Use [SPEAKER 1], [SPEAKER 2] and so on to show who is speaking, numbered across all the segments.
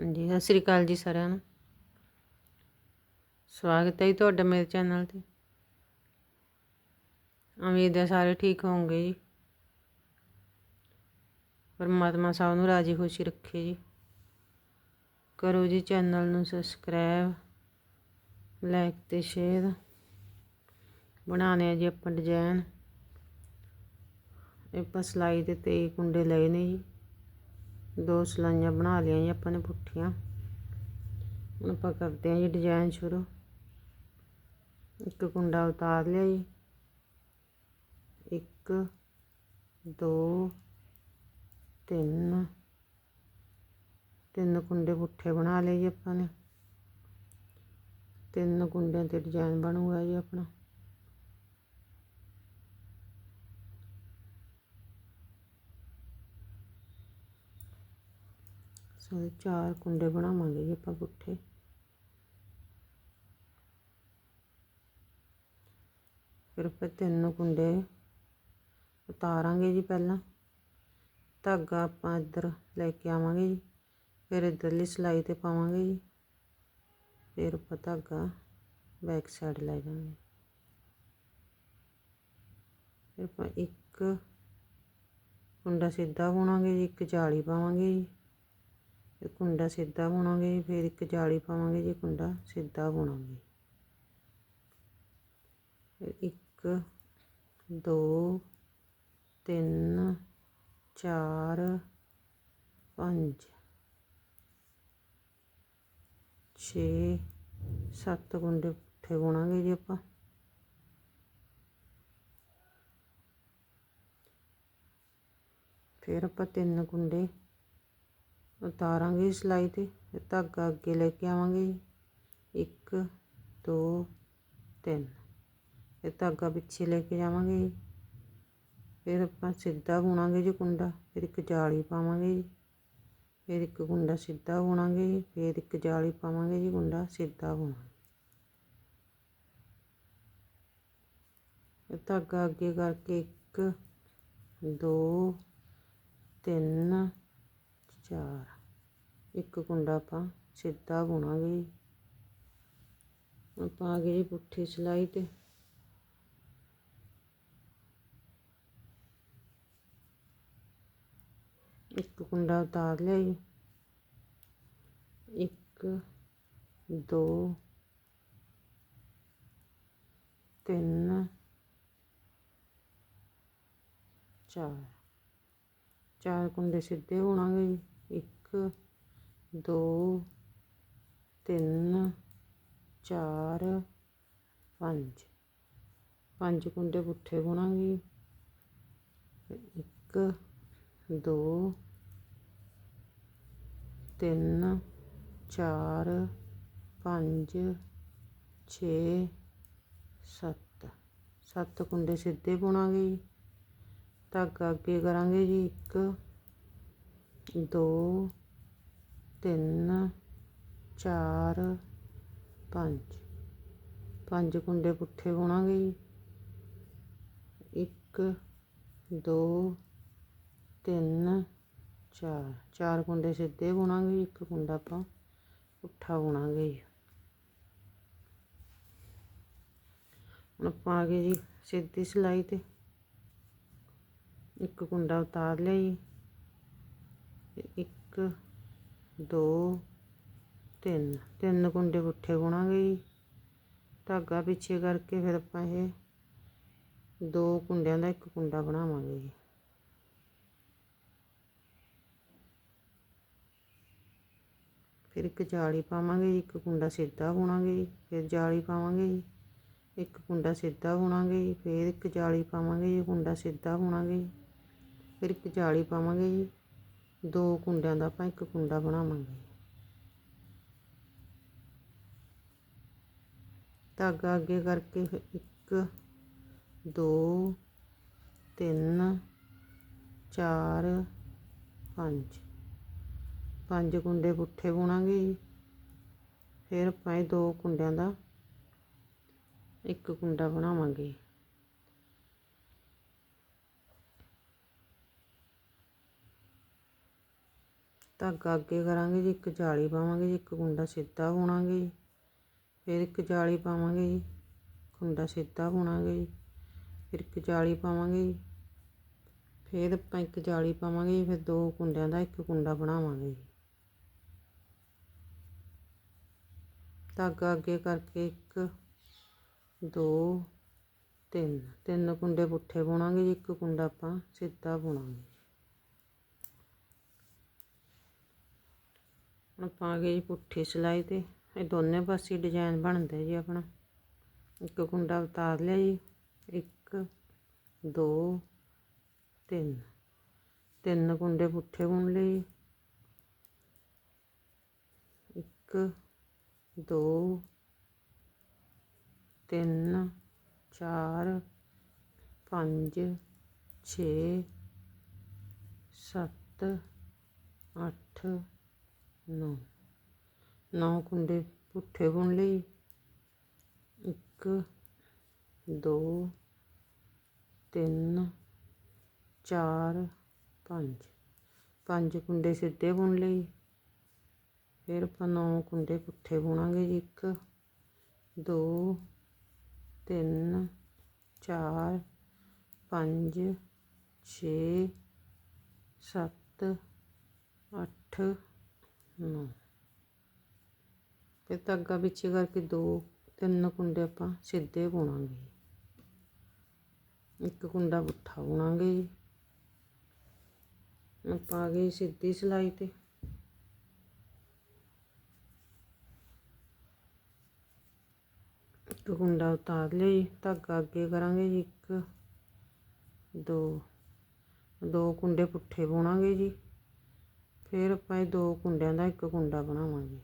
[SPEAKER 1] ਹਾਂਜੀ, ਸਤਿ ਸ੍ਰੀ ਅਕਾਲ ਜੀ ਸਾਰਿਆਂ ਨੂੰ। ਸਵਾਗਤ ਹੈ ਜੀ ਤੁਹਾਡਾ ਮੇਰੇ ਚੈਨਲ ਤੇ। ਉਮੀਦ ਹੈ ਸਾਰੇ ਠੀਕ ਹੋਵੋਗੇ ਜੀ। ਪਰਮਾਤਮਾ ਸਭ ਨੂੰ ਰਾਜੀ ਖੁਸ਼ੀ ਰੱਖੇ ਜੀ। ਕਰੋ ਜੀ ਚੈਨਲ ਨੂੰ ਸਬਸਕ੍ਰਾਈਬ, ਲਾਈਕ ਤੇ ਸ਼ੇਅਰ। ਬਣਾਉਣੇ ਆ ਜੀ ਆਪਾਂ ਡਿਜ਼ਾਈਨ ਇਹ ਆਪਾਂ ਸਲਾਈ ਦੇ ਤੇ ਕੁੰਡੇ ਲਏ ਨੇ ਜੀ। ਦੋ ਸਲਾਈਆਂ ਬਣਾ ਲਈਆਂ ਜੀ ਆਪਾਂ ਨੇ ਪੁੱਠੀਆਂ। ਹੁਣ ਆਪਾਂ ਕਰਦੇ ਹਾਂ ਜੀ ਡਿਜ਼ਾਈਨ ਸ਼ੁਰੂ। ਇੱਕ ਕੁੰਡਾ ਉਤਾਰ ਲਿਆ ਜੀ। ਇੱਕ, ਦੋ, ਤਿੰਨ। ਤਿੰਨ ਕੁੰਡੇ ਪੁੱਠੇ ਬਣਾ ਲਏ ਜੀ ਆਪਾਂ ਨੇ। ਤਿੰਨ ਕੁੰਡਿਆਂ ਤੇ ਡਿਜ਼ਾਈਨ ਬਣੂਗਾ ਜੀ ਆਪਣਾ। ਸਾਰੇ ਚਾਰ ਕੁੰਡੇ ਬਣਾਵਾਂਗੇ ਜੀ ਆਪਾਂ ਗੁੱਠੇ। ਫਿਰ ਆਪਾਂ ਤਿੰਨ ਕੁੰਡੇ ਉਤਾਰਾਂਗੇ ਜੀ ਪਹਿਲਾਂ। ਧਾਗਾ ਆਪਾਂ ਇੱਧਰ ਲੈ ਕੇ ਆਵਾਂਗੇ ਜੀ। ਫਿਰ ਇੱਧਰਲੀ ਸਲਾਈ ਤੇ ਪਾਵਾਂਗੇ ਜੀ। ਫਿਰ ਆਪਾਂ ਧਾਗਾ ਬੈਕ ਸਾਈਡ ਲੈ ਜਾਵਾਂਗੇ। ਫਿਰ ਆਪਾਂ ਇੱਕ ਕੁੰਡਾ ਸਿੱਧਾ ਬੁਣਾਂਗੇ ਜੀ, ਇੱਕ ਜਾਲੀ ਪਾਵਾਂਗੇ ਜੀ। ਫਿਰ ਕੁੰਡਾ ਸਿੱਧਾ ਬੁਣਾਂਗੇ, ਫਿਰ ਇੱਕ ਜਾਲੀ ਪਾਵਾਂਗੇ, ਜੀ ਕੁੰਡਾ ਸਿੱਧਾ ਬੁਣਾਂਗੇ। ਇੱਕ, ਦੋ, ਤਿੰਨ, ਚਾਰ, ਪੰਜ, ਛੇ, ਸੱਤ ਗੁੰਡੇ ਪੁੱਠੇ ਬੁਣਾਂਗੇ ਜੀ ਆਪਾਂ। ਫਿਰ ਆਪਾਂ ਤਿੰਨ ਕੁੰਡੇ ਉਤਾਰਾਂਗੇ ਸਿਲਾਈ ਤੇ ਧਾਗਾ ਅੱਗੇ ਲੈ ਕੇ ਆਵਾਂਗੇ ਜੀ। ਇੱਕ, ਦੋ, ਤਿੰਨ। ਇਹ ਧਾਗਾ ਪਿੱਛੇ ਲੈ ਕੇ ਜਾਵਾਂਗੇ ਜੀ। ਫਿਰ ਆਪਾਂ ਸਿੱਧਾ ਬੁਣਾਂਗੇ ਜੀ ਕੁੰਡਾ, ਫਿਰ ਇੱਕ ਜਾਲੀ ਪਾਵਾਂਗੇ ਜੀ। ਫਿਰ ਇੱਕ ਕੁੰਡਾ ਸਿੱਧਾ ਬੁਣਾਂਗੇ ਜੀ, ਫਿਰ ਇੱਕ ਜਾਲੀ ਪਾਵਾਂਗੇ ਜੀ ਕੁੰਡਾ ਸਿੱਧਾ ਬੁਣਾਂਗੇ। ਧਾਗਾ ਅੱਗੇ ਕਰਕੇ ਇੱਕ, ਦੋ, ਤਿੰਨ ਚਾਰ। ਇੱਕ ਕੁੰਡਾ ਆਪਾਂ ਸਿੱਧਾ ਬੁਣਾਂਗੇ। ਆਪਾਂ ਆ ਗਏ ਜੀ ਪੁੱਠੀ ਸਿਲਾਈ ਤੇ। ਇੱਕ ਕੁੰਡਾ ਉਤਾਰ ਲਿਆ ਜੀ। ਇੱਕ, ਦੋ, ਤਿੰਨ, ਚਾਰ। ਚਾਰ ਕੁੰਡੇ ਸਿੱਧੇ ਬੁਣਾਂਗੇ ਜੀ। ਇੱਕ, ਦੋ, ਤਿੰਨ, ਚਾਰ, ਪੰਜ। ਪੰਜ ਕੁੰਡੇ ਪੁੱਠੇ ਬੁਣਾਂਗੇ ਇੱਕ, ਦੋ, ਤਿੰਨ, ਚਾਰ, ਪੰਜ, ਛੇ, ਸੱਤ। ਸੱਤ ਕੁੰਡੇ ਸਿੱਧੇ ਬੁਣਾਂਗੇ ਜੀ। ਧਾਗਾ ਅੱਗੇ ਕਰਾਂਗੇ ਜੀ ਇੱਕ। ਦੋ, ਤਿੰਨ, ਚਾਰ, ਪੰਜ। ਪੰਜ ਕੁੰਡੇ ਪੁੱਠੇ ਬੁਣਾਂਗੇ ਜੀ। ਇੱਕ, ਦੋ, ਤਿੰਨ, ਚਾਰ। ਚਾਰ ਕੁੰਡੇ ਸਿੱਧੇ ਬੁਣਾਂਗੇ ਇੱਕ ਕੁੰਡਾ ਆਪਾਂ ਪੁੱਠਾ ਬੁਣਾਂਗੇ ਜੀ। ਹੁਣ ਆਪਾਂ ਆ ਗਏ ਜੀ ਸਿੱਧੀ ਸਿਲਾਈ ਤੇ। ਇੱਕ ਕੁੰਡਾ ਉਤਾਰ ਲਿਆ ਜੀ। ਇੱਕ, ਦੋ, ਤਿੰਨ। ਤਿੰਨ ਕੁੰਡੇ ਪੁੱਠੇ ਬੁਣਾਂਗੇ ਜੀ। ਧਾਗਾ ਪਿੱਛੇ ਕਰਕੇ ਫਿਰ ਆਪਾਂ ਇਹ ਦੋ ਕੁੰਡਿਆਂ ਦਾ ਇੱਕ ਕੁੰਡਾ ਬਣਾਵਾਂਗੇ ਜੀ। ਫਿਰ ਇੱਕ ਜਾਲੀ ਪਾਵਾਂਗੇ ਜੀ, ਇੱਕ ਕੁੰਡਾ ਸਿੱਧਾ ਬੁਣਾਂਗੇ ਜੀ, ਫਿਰ ਜਾਲੀ ਪਾਵਾਂਗੇ ਜੀ, ਇੱਕ ਕੁੰਡਾ ਸਿੱਧਾ ਬੁਣਾਂਗੇ ਜੀ, ਫਿਰ ਇੱਕ ਜਾਲੀ ਪਾਵਾਂਗੇ ਜੀ, ਕੁੰਡਾ ਸਿੱਧਾ ਬੁਣਾਂਗੇ ਜੀ, ਫਿਰ ਇੱਕ ਜਾਲੀ ਪਾਵਾਂਗੇ ਜੀ। ਦੋ ਕੁੰਡਿਆਂ ਦਾ ਆਪਾਂ ਇੱਕ ਕੁੰਡਾ ਬਣਾਵਾਂਗੇ। ਧਾਗਾ ਅੱਗੇ ਕਰਕੇ ਫਿਰ ਇੱਕ, ਦੋ, ਤਿੰਨ, ਚਾਰ, ਪੰਜ। ਪੰਜ ਕੁੰਡੇ ਪੁੱਠੇ ਬੁਣਾਂਗੇ ਜੀ। ਫਿਰ ਆਪਾਂ ਇਹ ਦੋ ਕੁੰਡਿਆਂ ਦਾ ਇੱਕ ਕੁੰਡਾ ਬਣਾਵਾਂਗੇ। ਧਾਗਾ ਅੱਗੇ ਕਰਾਂਗੇ ਜੀ, ਇੱਕ ਜਾਲੀ ਪਾਵਾਂਗੇ ਜੀ, ਇੱਕ ਕੁੰਡਾ ਸਿੱਧਾ ਬੁਣਾਂਗੇ ਜੀ। ਫਿਰ ਇੱਕ ਜਾਲੀ ਪਾਵਾਂਗੇ ਜੀ, ਕੁੰਡਾ ਸਿੱਧਾ ਬੁਣਾਂਗੇ ਜੀ। ਫਿਰ ਇੱਕ ਜਾਲੀ ਪਾਵਾਂਗੇ ਜੀ। ਫਿਰ ਆਪਾਂ ਇੱਕ ਜਾਲੀ ਪਾਵਾਂਗੇ ਜੀ, ਫਿਰ ਦੋ ਕੁੰਡਿਆਂ ਦਾ ਇੱਕ ਕੁੰਡਾ ਬਣਾਵਾਂਗੇ ਜੀ। ਧਾਗਾ ਅੱਗੇ ਕਰਕੇ ਇੱਕ, ਦੋ, ਤਿੰਨ। ਤਿੰਨ ਕੁੰਡੇ ਪੁੱਠੇ ਬੁਣਾਂਗੇ ਜੀ, ਇੱਕ ਕੁੰਡਾ ਆਪਾਂ ਸਿੱਧਾ ਬੁਣਾਂਗੇ ਹੁਣ ਆਪਾਂ ਆ ਗਏ ਜੀ ਪੁੱਠੀ ਸਿਲਾਈ ਤੇ। ਇਹ ਦੋਨੇ ਪਾਸੇ ਡਿਜ਼ਾਈਨ ਬਣਦਾ ਜੀ ਆਪਣਾ। ਇੱਕ ਕੁੰਡਾ ਉਤਾਰ ਲਿਆ ਜੀ। ਇੱਕ, ਦੋ, ਤਿੰਨ। ਤਿੰਨ ਕੁੰਡੇ ਪੁੱਠੇ ਬੁਣ ਲਏ ਜੀ। ਇੱਕ, ਦੋ, ਤਿੰਨ, ਚਾਰ, ਪੰਜ, ਛੇ, ਸੱਤ, ਅੱਠ ਨੌ। ਨੌ ਕੁੰਡੇ ਪੁੱਠੇ ਬੁਣ ਲਈ। ਇੱਕ, ਦੋ, ਤਿੰਨ, ਚਾਰ, ਪੰਜ। ਪੰਜ ਕੁੰਡੇ ਸਿੱਧੇ ਬੁਣ ਲਈ। ਫਿਰ ਆਪਾਂ ਨੌ ਕੁੰਡੇ ਪੁੱਠੇ ਬੁਣਾਂਗੇ ਜੀ। ਇੱਕ, ਦੋ, ਤਿੰਨ, ਚਾਰ, ਪੰਜ, ਛੇ, ਸੱਤ, ਅੱਠ ਨੌ। ਫਿਰ ਧਾਗਾ ਪਿੱਛੇ ਕਰਕੇ ਦੋ, ਤਿੰਨ ਕੁੰਡੇ ਆਪਾਂ ਸਿੱਧੇ ਬੁਣਾਂਗੇ ਇੱਕ ਕੁੰਡਾ ਪੁੱਠਾ ਬੁਣਾਂਗੇ ਜੀ ਆਪਾਂ ਆ ਗਏ ਸਿੱਧੀ ਸਿਲਾਈ ਤੇ। ਇੱਕ ਕੁੰਡਾ ਉਤਾਰ ਲਿਆ ਜੀ ਧਾਗਾ ਅੱਗੇ ਕਰਾਂਗੇ ਜੀ, ਇੱਕ, ਦੋ। ਦੋ ਕੁੰਡੇ ਪੁੱਠੇ ਬੁਣਾਂਗੇ ਜੀ। ਫਿਰ ਆਪਾਂ ਇਹ ਦੋ ਕੁੰਡਿਆਂ ਦਾ ਇੱਕ ਕੁੰਡਾ ਬਣਾਵਾਂਗੇ।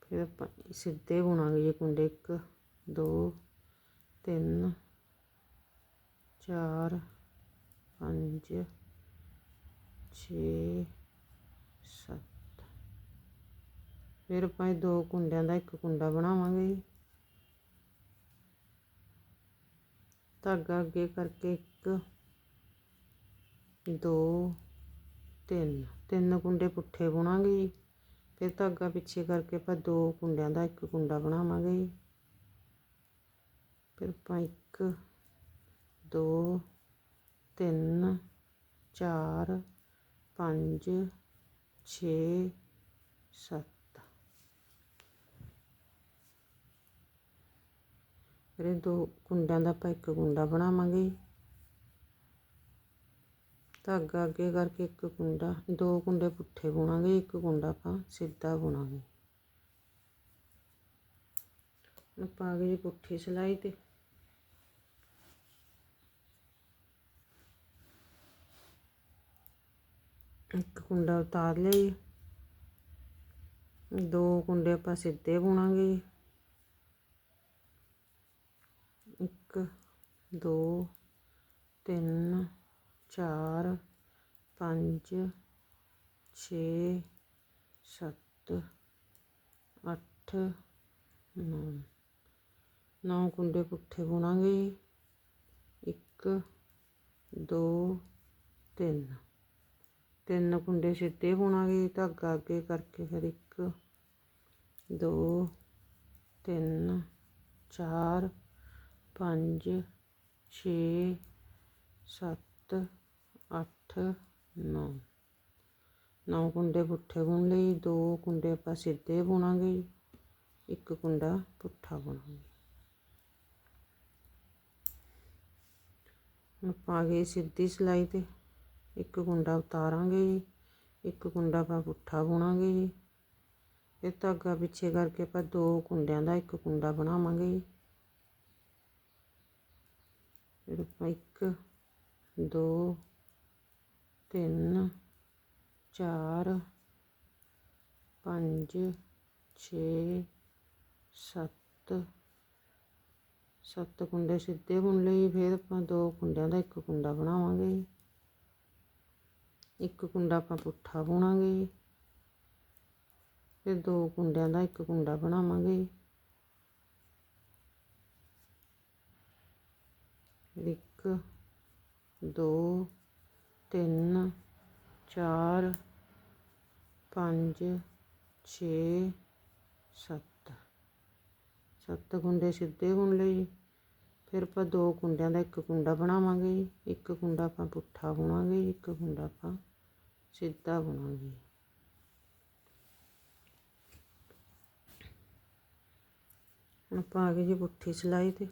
[SPEAKER 1] ਫਿਰ ਆਪਾਂ ਸਿੱਧੇ ਬੁਣਾਂਗੇ ਜੀ ਕੁੰਡੇ ਇੱਕ, ਦੋ, ਤਿੰਨ, ਚਾਰ, ਪੰਜ, ਛੇ, ਸੱਤ। ਫਿਰ ਆਪਾਂ ਇਹ ਦੋ ਕੁੰਡਿਆਂ ਦਾ ਇੱਕ ਕੁੰਡਾ ਬਣਾਵਾਂਗੇ। ਜੀ ਧਾਗਾ ਅੱਗੇ ਕਰਕੇ ਇੱਕ ਦੋ, ਤਿੰਨ। ਤਿੰਨ ਕੁੰਡੇ ਪੁੱਠੇ ਬੁਣਾਂਗੇ ਜੀ। ਫਿਰ ਧਾਗਾ ਪਿੱਛੇ ਕਰਕੇ ਆਪਾਂ ਦੋ ਕੁੰਡਿਆਂ ਦਾ ਇੱਕ ਕੁੰਡਾ ਬਣਾਵਾਂਗੇ ਜੀ। ਫਿਰ ਆਪਾਂ ਇੱਕ, ਦੋ, ਤਿੰਨ, ਚਾਰ, ਪੰਜ, ਛੇ, ਸੱਤ। ਫਿਰ ਦੋ ਕੁੰਡਿਆਂ ਦਾ ਆਪਾਂ ਇੱਕ ਕੁੰਡਾ ਬਣਾਵਾਂਗੇ ਧਾਗਾ ਅੱਗੇ ਕਰਕੇ ਇੱਕ ਕੁੰਡਾ, ਦੋ ਕੁੰਡੇ ਪੁੱਠੇ ਬੁਣਾਂਗੇ, ਇੱਕ ਕੁੰਡਾ ਆਪਾਂ ਸਿੱਧਾ ਬੁਣਾਂਗੇ। ਆਪਾਂ ਆ ਗਏ ਜੀ ਪੁੱਠੀ ਸਿਲਾਈ ਤੇ। ਇੱਕ ਕੁੰਡਾ ਉਤਾਰ ਲਿਆ ਜੀ ਦੋ ਕੁੰਡੇ ਆਪਾਂ ਸਿੱਧੇ ਬੁਣਾਂਗੇ। ਇੱਕ, ਦੋ, ਤਿੰਨ ਚਾਰ, ਪੰਜ, ਛੇ, ਸੱਤ, ਅੱਠ, ਨੌ। ਨੌ ਕੁੰਡੇ ਪੁੱਠੇ ਬੁਣਾਂਗੇ ਇੱਕ, ਦੋ, ਤਿੰਨ। ਤਿੰਨ ਕੁੰਡੇ ਸਿੱਧੇ ਬੁਣਾਂਗੇ ਧਾਗਾ ਅੱਗੇ ਕਰਕੇ ਫਿਰ ਇੱਕ, ਦੋ, ਤਿੰਨ, ਚਾਰ, ਪੰਜ, ਛੇ, ਸੱਤ ਅੱਠ, ਨੌ। ਨੌ ਕੁੰਡੇ ਪੁੱਠੇ ਬੁਣ ਲਈ ਦੋ ਕੁੰਡੇ ਆਪਾਂ ਸਿੱਧੇ ਬੁਣਾਂਗੇ, ਇੱਕ ਕੁੰਡਾ ਪੁੱਠਾ ਬੁਣਾਂਗੇ। ਹੁਣ ਆਪਾਂ ਆ ਗਏ ਸਿੱਧੀ ਸਿਲਾਈ ਤੇ ਇੱਕ ਕੁੰਡਾ ਉਤਾਰਾਂਗੇ ਜੀ, ਇੱਕ ਕੁੰਡਾ ਆਪਾਂ ਪੁੱਠਾ ਬੁਣਾਂਗੇ ਜੀ। ਇਹ ਧਾਗਾ ਪਿੱਛੇ ਕਰਕੇ ਆਪਾਂ ਦੋ ਕੁੰਡਿਆਂ ਦਾ ਇੱਕ ਕੁੰਡਾ ਬਣਾਵਾਂਗੇ ਜੀ। ਫਿਰ ਆਪਾਂ ਇੱਕ, ਦੋ ਤਿੰਨ, ਚਾਰ, ਪੰਜ, ਛੇ, ਸੱਤ। ਸੱਤ ਕੁੰਡੇ ਸਿੱਧੇ ਬੁਣ ਲਈ ਫਿਰ ਆਪਾਂ ਦੋ ਕੁੰਡਿਆਂ ਦਾ ਇੱਕ ਕੁੰਡਾ ਬਣਾਵਾਂਗੇ ਇੱਕ ਕੁੰਡਾ ਆਪਾਂ ਪੁੱਠਾ ਬੁਣਾਂਗੇ ਫਿਰ ਦੋ ਕੁੰਡਿਆਂ ਦਾ ਇੱਕ ਕੁੰਡਾ ਬਣਾਵਾਂਗੇ ਇੱਕ, ਦੋ ਤਿੰਨ, ਚਾਰ, ਪੰਜ, ਛੇ, ਸੱਤ। ਸੱਤ ਕੁੰਡੇ ਸਿੱਧੇ ਬੁਣ ਲਏ ਜੀ ਫਿਰ ਆਪਾਂ ਦੋ ਕੁੰਡਿਆਂ ਦਾ ਇੱਕ ਕੁੰਡਾ ਬਣਾਵਾਂਗੇ ਜੀ। ਇੱਕ ਕੁੰਡਾ ਆਪਾਂ ਪੁੱਠਾ ਬੁਣਾਂਗੇ ਜੀ, ਇੱਕ ਕੁੰਡਾ ਆਪਾਂ ਸਿੱਧਾ ਬੁਣਾਂਗੇ ਹੁਣ ਆਪਾਂ ਆ ਗਏ ਜੀ ਪੁੱਠੀ ਸਿਲਾਈ ਤੇ।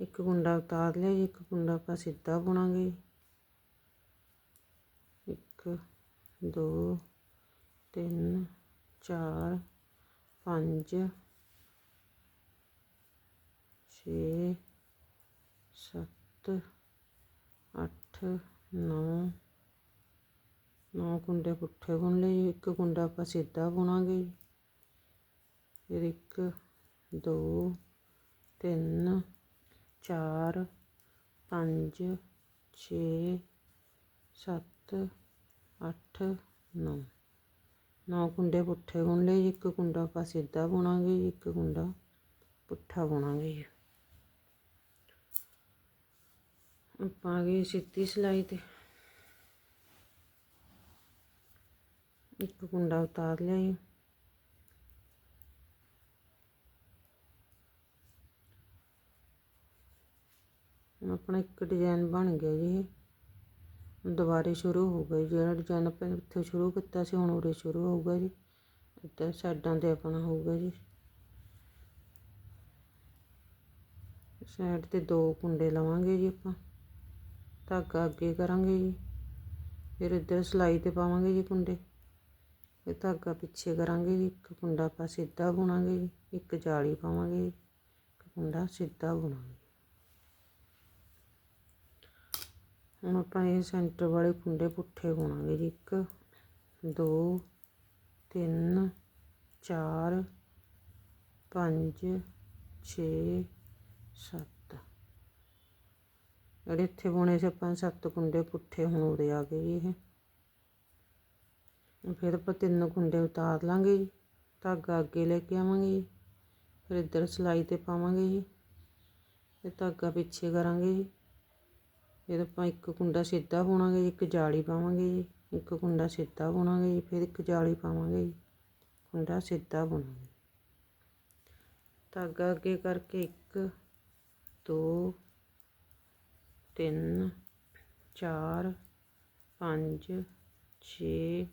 [SPEAKER 1] ਇੱਕ ਕੁੰਡਾ ਉਤਾਰ ਲਿਆ ਜੀ, ਇੱਕ ਕੁੰਡਾ ਆਪਾਂ ਸਿੱਧਾ ਬੁਣਾਂਗੇ ਇੱਕ, ਦੋ, ਤਿੰਨ, ਚਾਰ, ਪੰਜ, ਛੇ, ਸੱਤ, ਅੱਠ, ਨੌ। ਨੌ ਕੁੰਡੇ ਪੁੱਠੇ ਬੁਣ ਲਏ ਜੀ ਇੱਕ ਕੁੰਡਾ ਆਪਾਂ ਸਿੱਧਾ ਬੁਣਾਂਗੇ ਜੀ ਫਿਰ ਇੱਕ, ਦੋ, ਤਿੰਨ, ਚਾਰ, ਪੰਜ, ਛੇ, ਸੱਤ ਅੱਠ, ਨੌ। ਨੌ ਕੁੰਡੇ ਪੁੱਠੇ ਬੁਣ ਲਏ ਜੀ, ਇੱਕ ਕੁੰਡਾ ਆਪਾਂ ਸਿੱਧਾ ਬੁਣਾਂਗੇ ਜੀ, ਇੱਕ ਕੁੰਡਾ ਪੁੱਠਾ ਬੁਣਾਂਗੇ ਜੀ। ਆਪਾਂ ਆ ਗਏ ਸਿੱਧੀ ਸਿਲਾਈ ਤੇ। ਇੱਕ ਕੁੰਡਾ ਉਤਾਰ ਲਿਆ ਜੀ। ਆਪਣਾ ਇੱਕ ਡਿਜ਼ਾਈਨ ਬਣ ਗਿਆ ਜੀ ਦੁਬਾਰੇ ਸ਼ੁਰੂ ਹੋਊਗਾ ਜੀ। ਜਿਹੜਾ ਡਿਜ਼ਾਇਨ ਆਪਾਂ ਇੱਥੇ ਸ਼ੁਰੂ ਕੀਤਾ ਸੀ, ਹੁਣ ਉਰੇ ਸ਼ੁਰੂ ਹੋਊਗਾ ਜੀ। ਇੱਧਰ ਸਾਈਡਾਂ ਤੇ ਆਪਣਾ ਹੋਊਗਾ ਜੀ। ਸਾਈਡ ਤੇ ਦੋ ਕੁੰਡੇ ਲਵਾਂਗੇ ਜੀ ਆਪਾਂ। ਧਾਗਾ ਅੱਗੇ ਕਰਾਂਗੇ ਜੀ। ਫਿਰ ਇੱਧਰ ਸਿਲਾਈ ਤੇ ਪਾਵਾਂਗੇ ਜੀ ਕੁੰਡੇ। ਫਿਰ ਧਾਗਾ ਪਿੱਛੇ ਕਰਾਂਗੇ ਜੀ। ਇੱਕ ਕੁੰਡਾ ਆਪਾਂ ਸਿੱਧਾ ਬੁਣਾਂਗੇ ਜੀ। ਇੱਕ ਜਾਲੀ ਪਾਵਾਂਗੇ ਜੀ। ਇੱਕ ਕੁੰਡਾ ਸਿੱਧਾ ਬੁਣਾਂਗੇ। ਹੁਣ ਆਪਾਂ ਇਹ ਸੈਂਟਰ ਵਾਲੇ ਕੁੰਡੇ ਪੁੱਠੇ ਬੁਣਾਂਗੇ ਜੀ। ਇੱਕ, ਦੋ, ਤਿੰਨ, ਚਾਰ, ਪੰਜ, ਛੇ, ਸੱਤ। ਜਿਹੜੇ ਇੱਥੇ ਬੁਣੇ ਸੀ ਆਪਾਂ, ਸੱਤ ਕੁੰਡੇ ਪੁੱਠੇ ਹੁਣ ਉਰੇ ਆ ਗਏ ਜੀ ਇਹ। ਫਿਰ ਆਪਾਂ ਤਿੰਨ ਕੁੰਡੇ ਉਤਾਰ ਲਾਂਗੇ ਜੀ। ਧਾਗਾ ਅੱਗੇ ਲੈ ਕੇ ਆਵਾਂਗੇ ਜੀ। ਫਿਰ ਇੱਧਰ ਸਿਲਾਈ ਤੇ ਪਾਵਾਂਗੇ ਜੀ। ਫਿਰ ਧਾਗਾ ਪਿੱਛੇ ਕਰਾਂਗੇ ਜੀ। ਫਿਰ ਆਪਾਂ ਇੱਕ ਕੁੰਡਾ ਸਿੱਧਾ ਬੁਣਾਂਗੇ ਜੀ, ਇੱਕ ਜਾਲੀ ਪਾਵਾਂਗੇ ਜੀ, ਇੱਕ ਕੁੰਡਾ ਸਿੱਧਾ ਬੁਣਾਂਗੇ ਜੀ, ਫਿਰ ਇੱਕ ਜਾਲੀ ਪਾਵਾਂਗੇ ਜੀ, ਕੁੰਡਾ ਸਿੱਧਾ ਬੁਣਾਂਗੇ ਧਾਗਾ ਅੱਗੇ ਕਰਕੇ ਇੱਕ, ਦੋ, ਤਿੰਨ, ਚਾਰ, ਪੰਜ, ਛੇ,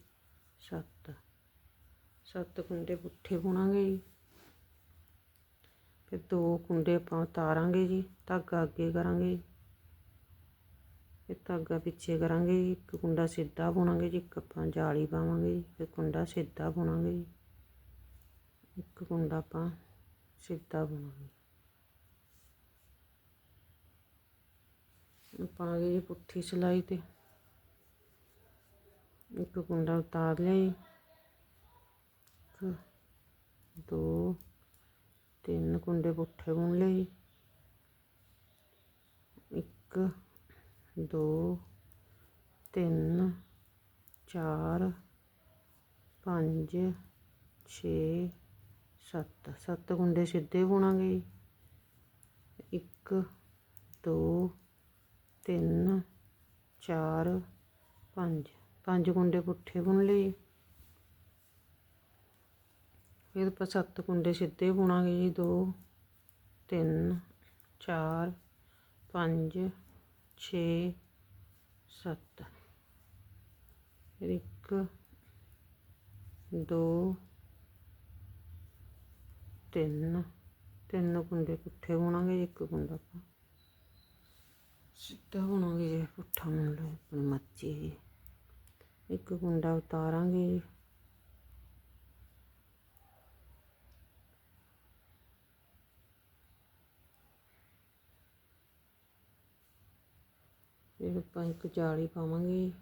[SPEAKER 1] ਸੱਤ। ਸੱਤ ਕੁੰਡੇ ਪੁੱਠੇ ਬੁਣਾਂਗੇ ਜੀ। ਫਿਰ ਦੋ ਕੁੰਡੇ ਆਪਾਂ ਉਤਾਰਾਂਗੇ ਜੀ, ਧਾਗਾ ਅੱਗੇ ਕਰਾਂਗੇ ਜੀ। ਫਿਰ ਧਾਗਾ ਪਿੱਛੇ ਕਰਾਂਗੇ ਜੀ, ਇੱਕ ਕੁੰਡਾ ਸਿੱਧਾ ਬੁਣਾਂਗੇ ਜੀ, ਇੱਕ ਆਪਾਂ ਜਾਲੀ ਪਾਵਾਂਗੇ ਜੀ ਫਿਰ ਕੁੰਡਾ ਸਿੱਧਾ ਬੁਣਾਂਗੇ ਜੀ। ਇੱਕ ਕੁੰਡਾ ਆਪਾਂ ਸਿੱਧਾ ਬੁਣਾਂਗੇ। ਆਪਾਂ ਜੀ ਪੁੱਠੀ ਸਿਲਾਈ ਤੇ। ਇੱਕ ਕੁੰਡਾ ਉਤਾਰ ਲਿਆ ਜੀ। ਇੱਕ, ਦੋ, ਤਿੰਨ ਕੁੰਡੇ ਪੁੱਠੇ ਬੁਣ ਲਏ ਜੀ। ਇੱਕ ਦੋ, ਤਿੰਨ, ਚਾਰ, ਪੰਜ, ਛੇ, ਸੱਤ। ਸੱਤ ਕੁੰਡੇ ਸਿੱਧੇ ਬੁਣਾਂਗੇ ਜੀ। ਇੱਕ, ਦੋ, ਤਿੰਨ, ਚਾਰ, ਪੰਜ। ਪੰਜ ਕੁੰਡੇ ਪੁੱਠੇ ਬੁਣ ਲਏ ਫਿਰ ਆਪਾਂ ਸੱਤ ਕੁੰਡੇ ਸਿੱਧੇ ਬੁਣਾਂਗੇ ਜੀ। ਦੋ, ਤਿੰਨ, ਚਾਰ, ਪੰਜ ਛੇ, ਸੱਤ। ਫਿਰ ਇੱਕ, ਦੋ, ਤਿੰਨ। ਤਿੰਨ ਕੁੰਡੇ ਪੁੱਠੇ ਬੁਣਾਂਗੇ ਇੱਕ ਕੁੰਡਾ ਆਪਾਂ। ਸਿੱਧਾ ਬੁਣਾਂਗੇ ਜੀ ਪੁੱਠਾ ਬੁਣ ਲਓ ਆਪਣੀ ਮਰਜ਼ੀ ਜੀ। ਇੱਕ ਕੁੰਡਾ ਉਤਾਰਾਂਗੇ ਫਿਰ ਆਪਾਂ ਇੱਕ ਜਾਲੀ ਪਾਵਾਂਗੇ। ਜੀ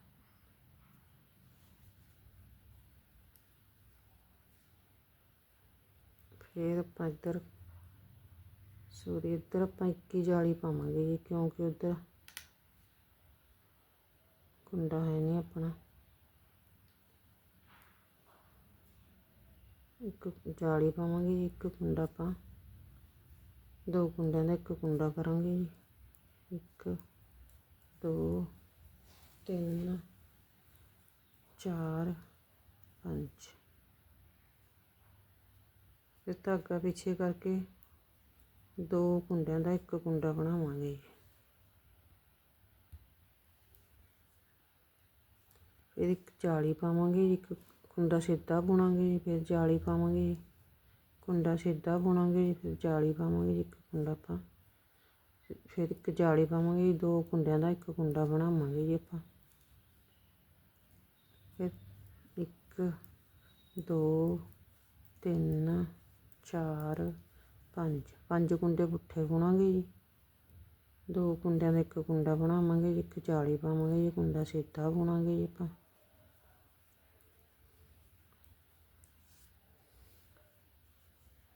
[SPEAKER 1] ਫਿਰ ਆਪਾਂ ਇੱਧਰ, ਸੋਰੀ, ਇੱਧਰ ਆਪਾਂ ਇੱਕ ਹੀ ਜਾਲੀ ਪਾਵਾਂਗੇ ਜੀ, ਕਿਉਂਕਿ ਉੱਧਰ ਕੁੰਡਾ ਹੈ ਨਹੀਂ ਆਪਣਾ। ਇੱਕ ਜਾਲੀ ਪਾਵਾਂਗੇ ਜੀ, ਇੱਕ ਕੁੰਡਾ ਆਪਾਂ, ਦੋ ਕੁੰਡਿਆਂ ਦਾ ਇੱਕ ਕੁੰਡਾ ਕਰਾਂਗੇ ਜੀ, ਇੱਕ ਦੋ ਤਿੰਨ ਚਾਰ ਪੰਜ ਫਿਰ ਧਾਗਾ ਪਿੱਛੇ ਕਰਕੇ ਦੋ ਕੁੰਡਿਆਂ ਦਾ ਇੱਕ ਕੁੰਡਾ ਬਣਾਵਾਂਗੇ ਜੀ। ਫਿਰ ਇੱਕ ਜਾਲੀ ਪਾਵਾਂਗੇ ਜੀ, ਇੱਕ ਕੁੰਡਾ ਸਿੱਧਾ ਬੁਣਾਂਗੇ ਜੀ, ਫਿਰ ਜਾਲੀ ਪਾਵਾਂਗੇ ਜੀ। ਕੁੰਡਾ ਸਿੱਧਾ ਬੁਣਾਂਗੇ ਜੀ, ਫਿਰ ਜਾਲੀ ਪਾਵਾਂਗੇ ਜੀ, ਇੱਕ ਕੁੰਡਾ ਆਪਾਂ ਫਿਰ ਇੱਕ ਜਾਲੀ ਪਾਵਾਂਗੇ ਜੀ, ਦੋ ਕੁੰਡਿਆਂ ਦਾ ਇੱਕ ਕੁੰਡਾ ਬਣਾਵਾਂਗੇ ਜੀ ਆਪਾਂ। ਫਿਰ ਇੱਕ ਦੋ ਤਿੰਨ ਚਾਰ ਪੰਜ। ਪੰਜ ਕੁੰਡੇ ਪੁੱਠੇ ਬੁਣਾਂਗੇ ਜੀ। ਦੋ ਕੁੰਡਿਆਂ ਦਾ ਇੱਕ ਕੁੰਡਾ ਬਣਾਵਾਂਗੇ ਜੀ ਇੱਕ ਜਾਲੀ ਪਾਵਾਂਗੇ ਜੀ ਕੁੰਡਾ ਸਿੱਧਾ ਬੁਣਾਂਗੇ ਜੀ ਆਪਾਂ।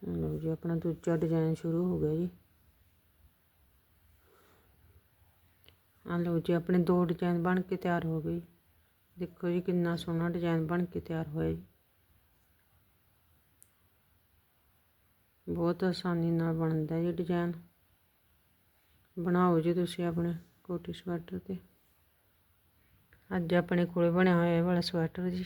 [SPEAKER 1] ਲਓ ਜੀ ਆਪਣਾ ਦੂਜਾ ਡਿਜ਼ਾਈਨ ਸ਼ੁਰੂ ਹੋ ਗਿਆ ਜੀ। ਆ ਲਓ ਜੀ, ਆਪਣੇ ਦੋ ਡਿਜ਼ਾਈਨ ਬਣ ਕੇ ਤਿਆਰ ਹੋ ਗਏ। ਜੀ। ਦੇਖੋ ਜੀ, ਕਿੰਨਾ ਸੋਹਣਾ ਡਿਜ਼ਾਈਨ ਬਣ ਕੇ ਤਿਆਰ ਹੋਇਆ ਜੀ। ਬਹੁਤ ਆਸਾਨੀ ਨਾਲ ਬਣਦਾ ਜੀ ਡਿਜ਼ਾਈਨ ਬਣਾਓ ਜੀ ਤੁਸੀਂ ਆਪਣੇ ਕੋਟੀ ਸਵੈਟਰ ਤੇ। ਅੱਜ ਆਪਣੇ ਕੋਲੇ ਬਣਿਆ ਹੋਇਆ ਇਹ ਵਾਲਾ ਸਵੈਟਰ ਜੀ।